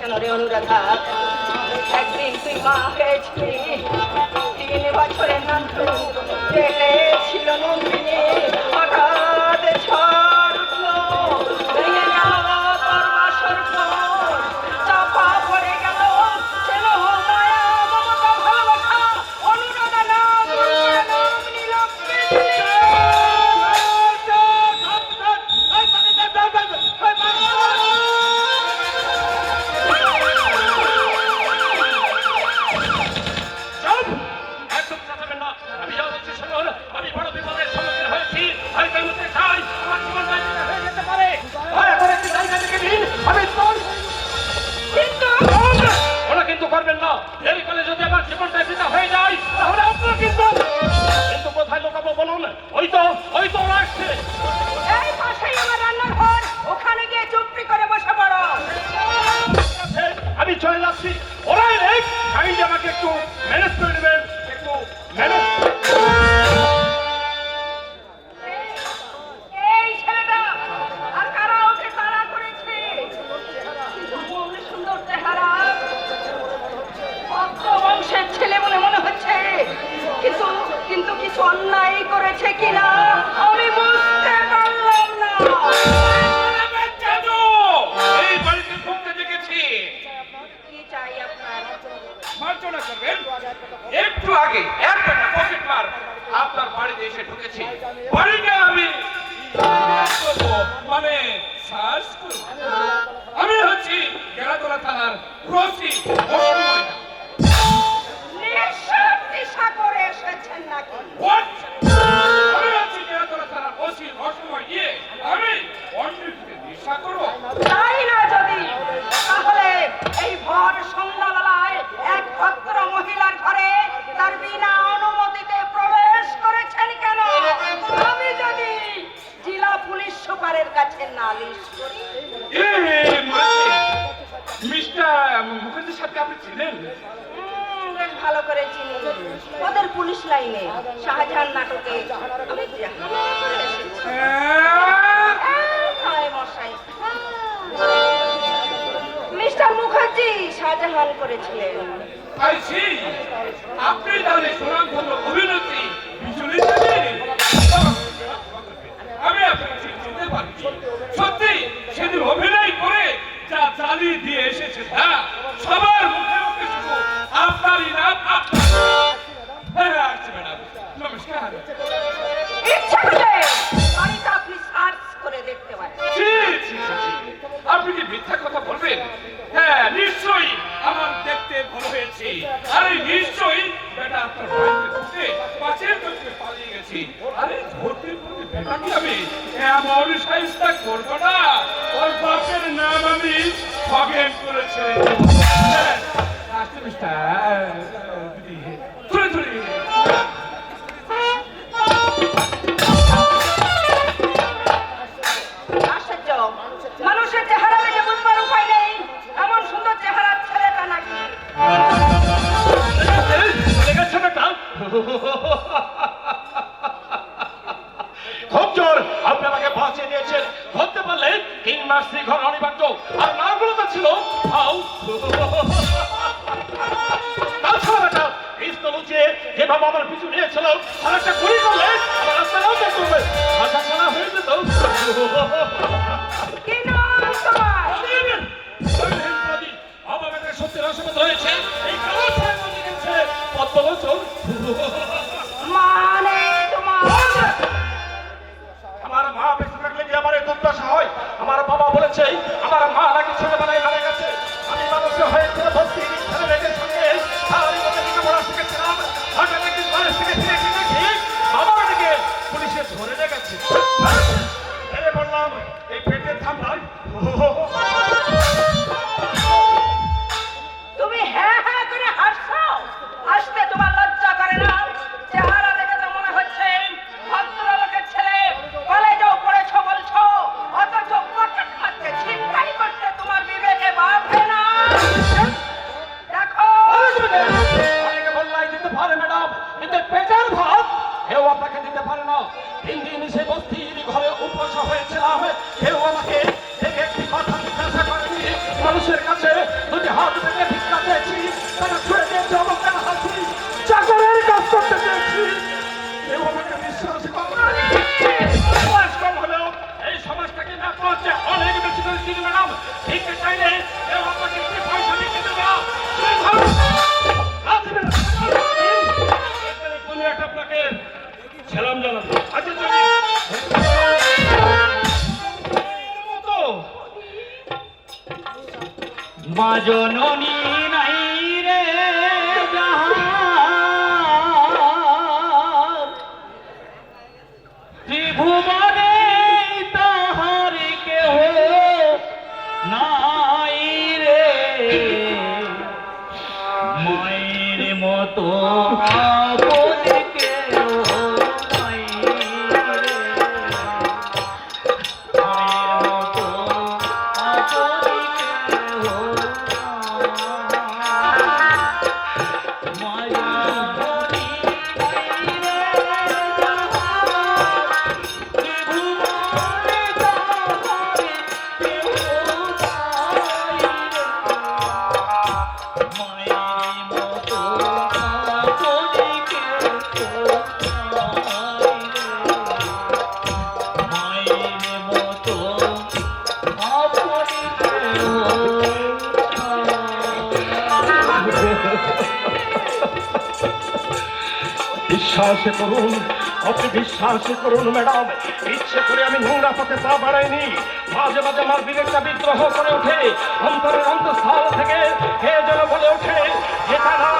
কেন রে অনুরাধা? একদিন তুই মা হয়েছিলি তিন বছরের নাম ছিল নন্দিনী। হঠাৎ ছয় জীবনটা বিদা হয়ে যায় তাহলে আপনারা কিন্তু মার্জনা করবেন। একটু আগে একটা আপনার বাড়িতে এসে ঢুকেছি। বাড়িটা আমি মানে সার্চ করব। আমি হচ্ছি গেলাতলা থানার আপনি চিনেন? ভালো করে চিনি। ওদের পুলিশ লাইনে শাহজাহান নাটকে মিস্টার মুখার্জি শাহজাহান করেছিলেন। সত্যি সেদিন অভিনয় করে যা চালিয়ে দিয়ে এসেছে তা আরে ধরতে ধরতে এমন সাইজটা করব না। ওর বাপের নাম আমি খগেন করেছে। রাষ্ট্রমিস্টার ধরে। ধরে Oh, পিস্তল উঁচিয়ে যেভাবে আমার পিছু নিয়েছিল আর একটা গুলি করলে আমার রাস্তাটাও ত্যাগ করবে। হাসা ছাড়া হয়ে যেত। সত্যি রসবোধ হয়েছে এই কালো ছায়া দিয়েছে পদ্মলোচন। মানে আমার মা বেঁচে থাকলে কি আমার এই দুর্দশা হয়? আমার বাবা বলেছে আমার মা নাকি ছোটবেলায় মারা গেছে। আমি মানুষের হয়ে ছেলে 他们来 আমাকে মানুষের কাছে দুটি হাত থেকে মা জননী নাই রে ত্রিভুবনে বিশ্বাস করুন আপনি বিশ্বাস করুন ম্যাডাম। ইচ্ছে করে আমি নোংরা পথে পা বাড়াইনি। মাঝে মাঝে আমার বিবেকটা বিদ্রোহ করে ওঠে। অন্তরের অন্তঃস্থল থেকে কে যেন বলে ওঠে হেটা নাই